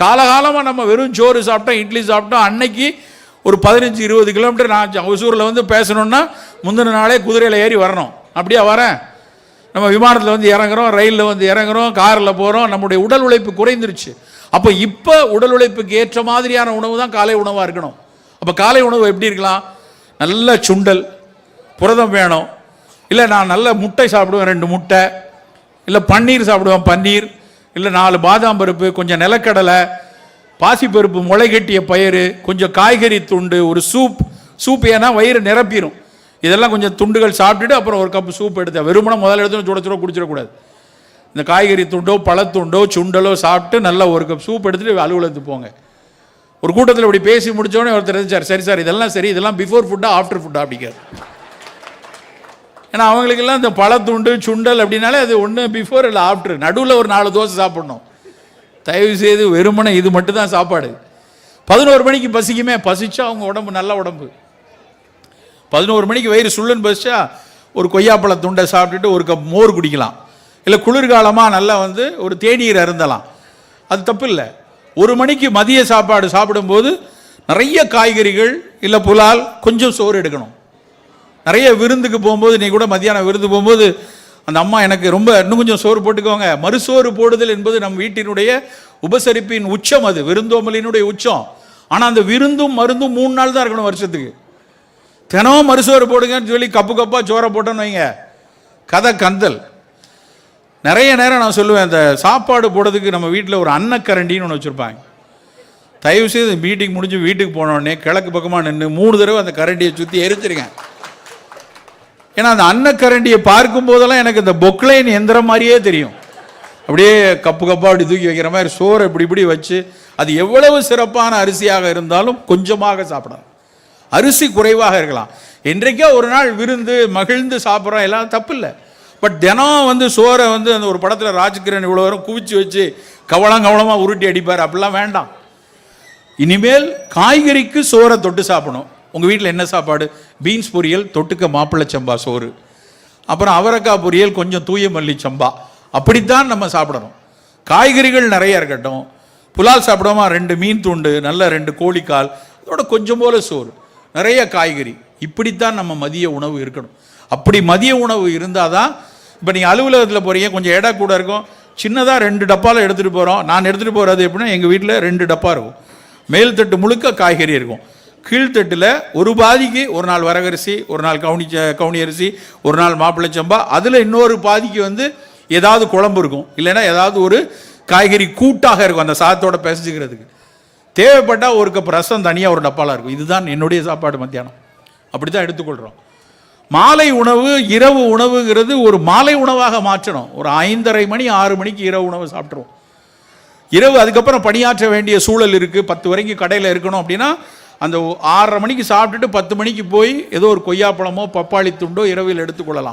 காலகாலமாக நம்ம வெறும் சோறு சாப்பிட்டோம் இட்லி சாப்பிட்டோம் அன்னைக்கு ஒரு பதினஞ்சு இருபது கிலோமீட்டர் நான் ஒசூரில் வந்து பேசணுன்னா முந்தின நாளே குதிரையில் ஏறி வரணும். அப்படியே வரேன். நம்ம விமானத்தில் வந்து இறங்குறோம் ரயிலில் வந்து இறங்குறோம் காரில் போகிறோம் நம்முடைய உடல் உழைப்பு குறைந்துருச்சு. அப்போ இப்போ உடல் உழைப்புக்கு ஏற்ற மாதிரியான உணவு தான் காலை உணவாக இருக்கணும். அப்போ காலை உணவு எப்படி இருக்கலாம்? நல்ல சுண்டல் புரதம் வேணும். இல்லை நான் நல்ல முட்டை சாப்பிடுவேன் ரெண்டு முட்டை. இல்லை பன்னீர் சாப்பிடுவேன் பன்னீர். இல்லை நாலு பாதாம் பருப்பு கொஞ்சம் நிலக்கடலை பாசிப்பருப்பு முளைகட்டிய பயிறு கொஞ்சம் காய்கறி துண்டு ஒரு சூப். சூப் ஏன்னா வயிறு நிரப்பிடும் இதெல்லாம் கொஞ்சம் துண்டுகள் சாப்பிட்டுட்டு அப்புறம் ஒரு கப் சூப் எடுத்தேன் வெறுமனை முதல்ல எடுத்து சுட சுட குடிச்சிடக்கூடாது. இந்த காய்கறி துண்டோ பழத்துண்டோ சுண்டலோ சாப்பிட்டு நல்லா ஒரு கப் சூப் எடுத்துட்டு அலுவலகத்துக்கு போங்க. ஒரு கூட்டத்தில் இப்படி பேசி முடித்தோடனே ஒருத்தர் சார் சரி சார் இதெல்லாம் சரி. இதெல்லாம் பிஃபோர் ஃபுட்டா ஆஃப்டர் ஃபுட்டா அப்படிங்கிறது ஏன்னா அவங்களுக்கெல்லாம் இந்த பழத்துண்டு சுண்டல் அப்படின்னாலே அது ஒன்று பிஃபோர் இல்லை ஆஃப்டர் நடுவில் ஒரு நாலு தோசை சாப்பிடணும். தயவு செய்து வெறுமனை இது மட்டும் தான் சாப்பாடு. பதினோரு மணிக்கு பசிக்குமே பசிச்சா அவங்க உடம்பு நல்ல உடம்பு. பதினோரு மணிக்கு வயிறு சுள்ளுன்னு பசிச்சா ஒரு கொய்யாப்பழ துண்டை சாப்பிட்டுட்டு ஒரு கப் மோர் குடிக்கலாம். இல்லை குளிர்காலமாக நல்லா வந்து ஒரு தேநீர் அருந்தலாம். அது தப்பு இல்லை. ஒரு மணிக்கு மதிய சாப்பாடு சாப்பிடும்போது நிறைய காய்கறிகள் இல்லை புலால் கொஞ்சம் சோறு எடுக்கணும். நிறைய விருந்துக்கு போகும்போது நீ கூட மத்தியானம் விருந்து போகும்போது அந்த அம்மா எனக்கு ரொம்ப இன்னும் கொஞ்சம் சோறு போட்டுக்கோங்க. மறுசோறு போடுதல் என்பது நம் வீட்டினுடைய உபசரிப்பின் உச்சம் அது விருந்தோம்பலினுடைய உச்சம். ஆனால் அந்த விருந்தும் மருந்தும் மூணு நாள் தான் இருக்கணும் வருஷத்துக்கு. தினம் மறுசோறு போடுங்கன்னு சொல்லி கப்பு கப்பாக சோறை போட்டோன்னு வைங்க. கதை கந்தல். நிறைய நேரம் நான் சொல்லுவேன் இந்த சாப்பாடு போடுறதுக்கு நம்ம வீட்டில் ஒரு அன்னக்கரண்டின்னு ஒன்று வச்சுருப்பாங்க. தயவு செய்து மீட்டிங் முடிஞ்சு வீட்டுக்கு போனோடனே கிழக்கு பக்கமாக நின்று மூணு தடவை அந்த கரண்டியை சுற்றி எரிச்சிருக்கேன் ஏன்னா அந்த அன்னக்கரண்டியை பார்க்கும் போதெல்லாம் எனக்கு இந்த பொக்லைன் எந்திரம் மாதிரியே தெரியும். அப்படியே கப்பு கப்பா அப்படி தூக்கி வைக்கிற மாதிரி சோறு இப்படி இப்படி வச்சு அது எவ்வளவு சிறப்பான அரிசியாக இருந்தாலும் கொஞ்சமாக சாப்பிடலாம். அரிசி குறைவாக இருக்கலாம். என்றைக்கோ ஒரு நாள் விருந்து மகிழ்ந்து சாப்பிட்றோம் எல்லாம் தப்பு இல்லை பட் தினம் வந்து சோறை வந்து அந்த ஒரு படத்தில் ராஜ்கிரண் இவ்வளோ வரும் குவிச்சு வச்சு கவலம் கவலமாக உருட்டி அடிப்பார். அப்படிலாம் வேண்டாம். இனிமேல் காய்கறிக்கு சோறை தொட்டு சாப்பிடணும். உங்கள் வீட்டில் என்ன சாப்பாடு? பீன்ஸ் பொரியல் தொட்டுக்க மாப்பிள்ளை சம்பா சோறு. அப்புறம் அவரக்காய் பொரியல் கொஞ்சம் தூய மல்லி சம்பா. அப்படித்தான் நம்ம சாப்பிடணும். காய்கறிகள் நிறையா இருக்கட்டும். புலால் சாப்பிடாம ரெண்டு மீன் துண்டு நல்ல ரெண்டு கோழிக்கால் அதோட கொஞ்சம் போல சோறு. நிறைய காய்கறி. இப்படித்தான் நம்ம மதிய உணவு இருக்கணும். அப்படி மதிய உணவு இருந்தால் தான் இப்போ நீங்கள் அலுவலகத்தில் போகிறீங்க கொஞ்சம் இடம் கூட இருக்கும். சின்னதாக ரெண்டு டப்பாவில் எடுத்துகிட்டு போகிறோம் நான் எடுத்துகிட்டு போகிறது எப்படின்னா எங்கள் வீட்டில் ரெண்டு டப்பா இருக்கும். மேல் தட்டு முழுக்க காய்கறி இருக்கும். கீழ்த்தட்டில் ஒரு பாதிக்கு ஒரு நாள் வரகரிசி ஒரு நாள் கவுனி கவுனி அரிசி ஒரு நாள் மாப்பிள்ளை சம்பா. அதில் இன்னொரு பாதிக்கு வந்து ஏதாவது குழம்பு இருக்கும். இல்லைன்னா ஏதாவது ஒரு காய்கறி கூட்டாக இருக்கும். அந்த சாதத்தோட பிசைஞ்சுக்கிறதுக்கு. தேவைப்பட்டால் ஒரு கப் ரசம் தனியாக ஒரு டப்பாவில் இருக்கும். இதுதான் என்னுடைய சாப்பாடு மத்தியானம். அப்படி தான் எடுத்துக்கொள்கிறோம் மாலை உணவு இரவு உணவுங்கிறது ஒரு மாலை உணவாக மாற்றணும். ஒரு ஐந்தரை மணி ஆறு மணிக்கு இரவு உணவு சாப்பிட்ருவோம் இரவு அதுக்கப்புறம் பணியாற்ற வேண்டிய சூழல் இருக்குது பத்து வரைக்கும் கடையில் இருக்கணும் அப்படின்னா அந்த ஆறரை மணிக்கு சாப்பிட்டுட்டு பத்து மணிக்கு போய் ஏதோ ஒரு கொய்யாப்பழமோ பப்பாளி துண்டோ இரவில் எடுத்துக்கொள்ளலாம்.